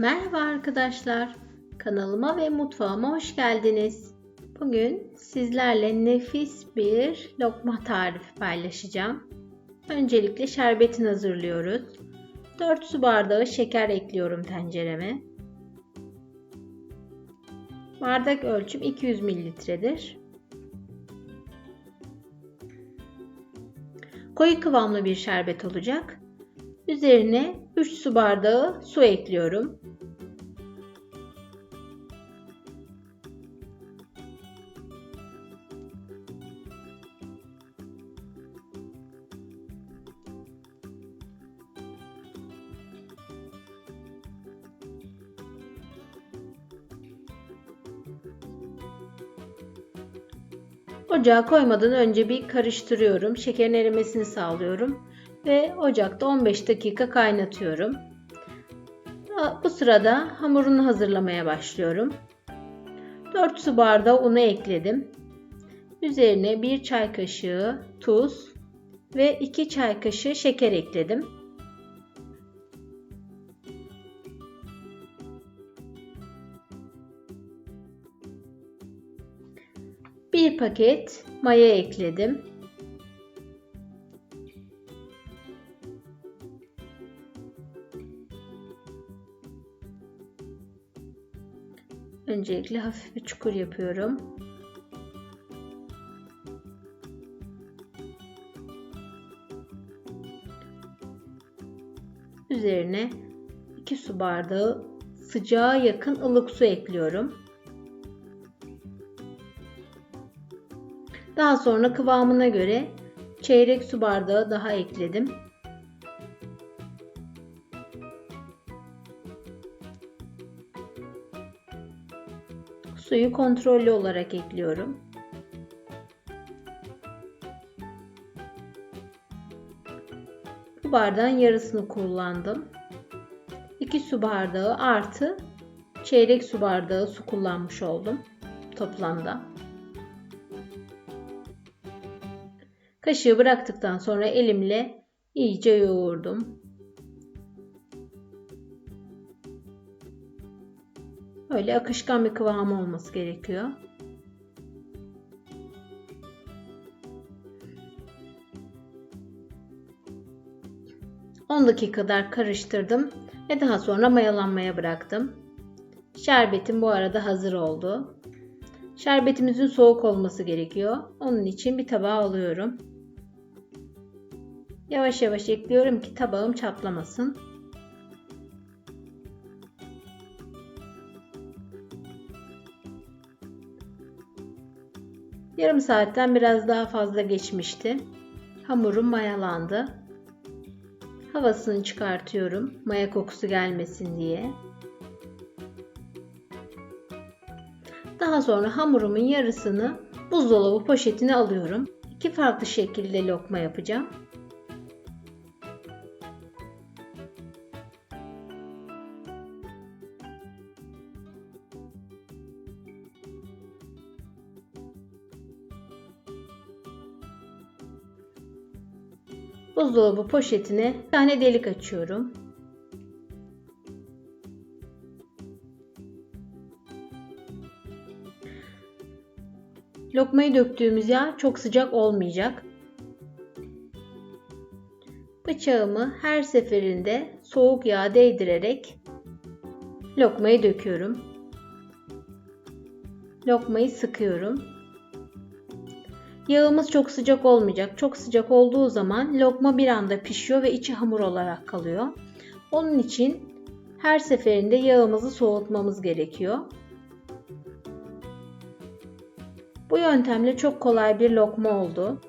Merhaba arkadaşlar. Kanalıma ve mutfağıma hoş geldiniz. Bugün sizlerle nefis bir lokma tarifi paylaşacağım. Öncelikle şerbetini hazırlıyoruz. 4 su bardağı şeker ekliyorum tencereme. Bardak ölçüm 200 mililitredir. Koyu kıvamlı bir şerbet olacak. Üzerine 3 su bardağı su ekliyorum. Ocağa koymadan önce bir karıştırıyorum. Şekerin erimesini sağlıyorum ve ocakta 15 dakika kaynatıyorum. Bu sırada hamurunu hazırlamaya başlıyorum. 4 su bardağı unu ekledim. Üzerine 1 çay kaşığı tuz ve 2 çay kaşığı şeker ekledim. Paket maya ekledim. Öncelikle hafif bir çukur yapıyorum. Üzerine 2 su bardağı sıcağa yakın ılık su ekliyorum. Daha sonra kıvamına göre çeyrek su bardağı daha ekledim. Suyu kontrollü olarak ekliyorum. Bu bardağın yarısını kullandım. 2 su bardağı artı çeyrek su bardağı su kullanmış oldum toplamda. Kaşığı bıraktıktan sonra elimle iyice yoğurdum. Öyle akışkan bir kıvamı olması gerekiyor. Dakika kadar karıştırdım ve daha sonra mayalanmaya bıraktım. Şerbetim bu arada hazır oldu. Şerbetimizin soğuk olması gerekiyor. Onun için bir tabağa alıyorum. Yavaş yavaş ekliyorum ki tabağım çatlamasın. Yarım saatten biraz daha fazla geçmişti. Hamurum mayalandı. Havasını çıkartıyorum. Maya kokusu gelmesin diye. Daha sonra hamurumun yarısını buzdolabı poşetine alıyorum. İki farklı şekilde lokma yapacağım. Buzdolabı poşetine bir tane delik açıyorum. Lokmayı döktüğümüz yağ çok sıcak olmayacak. Bıçağımı her seferinde soğuk yağ değdirerek lokmayı döküyorum. Lokmayı sıkıyorum. Yağımız çok sıcak olmayacak. Çok sıcak olduğu zaman lokma bir anda pişiyor ve içi hamur olarak kalıyor. Onun için her seferinde yağımızı soğutmamız gerekiyor. Bu yöntemle çok kolay bir lokma oldu.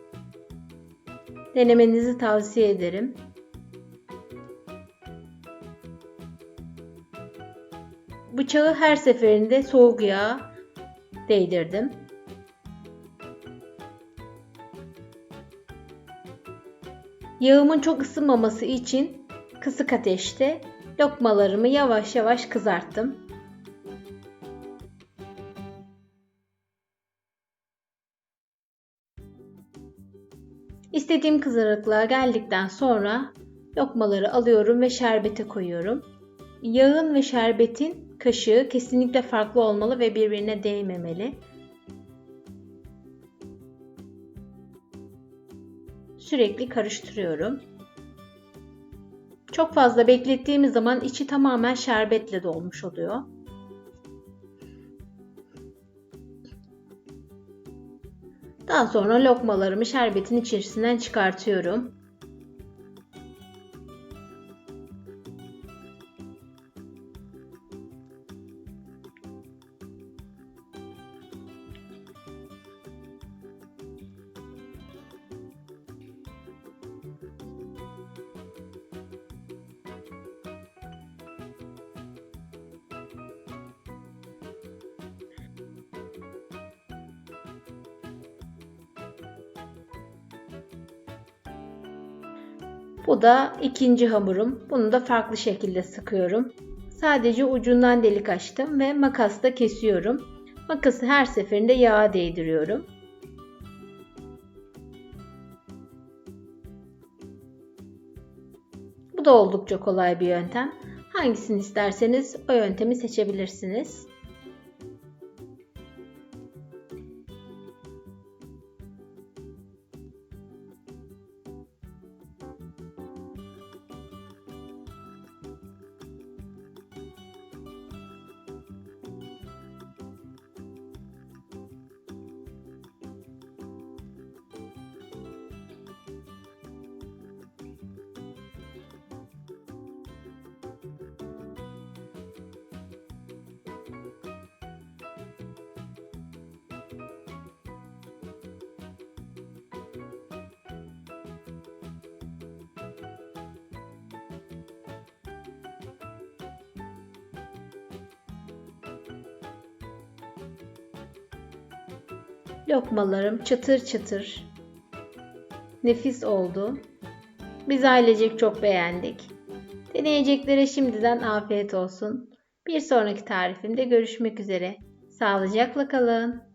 Denemenizi tavsiye ederim. Bıçağı her seferinde soğuk yağ değdirdim. Yağımın çok ısınmaması için kısık ateşte lokmalarımı yavaş yavaş kızarttım. İstediğim kızarıklığa geldikten sonra lokmaları alıyorum ve şerbete koyuyorum. Yağın ve şerbetin kaşığı kesinlikle farklı olmalı ve birbirine değmemeli. Sürekli karıştırıyorum. Çok fazla beklettiğimiz zaman içi tamamen şerbetle dolmuş oluyor. Daha sonra lokmalarımı şerbetin içerisinden çıkartıyorum. Bu da ikinci hamurum. Bunu da farklı şekilde sıkıyorum. Sadece ucundan delik açtım ve makasla kesiyorum. Makası her seferinde yağa değdiriyorum. Bu da oldukça kolay bir yöntem. Hangisini isterseniz o yöntemi seçebilirsiniz. Lokmalarım çıtır çıtır. Nefis oldu. Biz ailecek çok beğendik. Deneyeceklere şimdiden afiyet olsun. Bir sonraki tarifimde görüşmek üzere. Sağlıcakla kalın.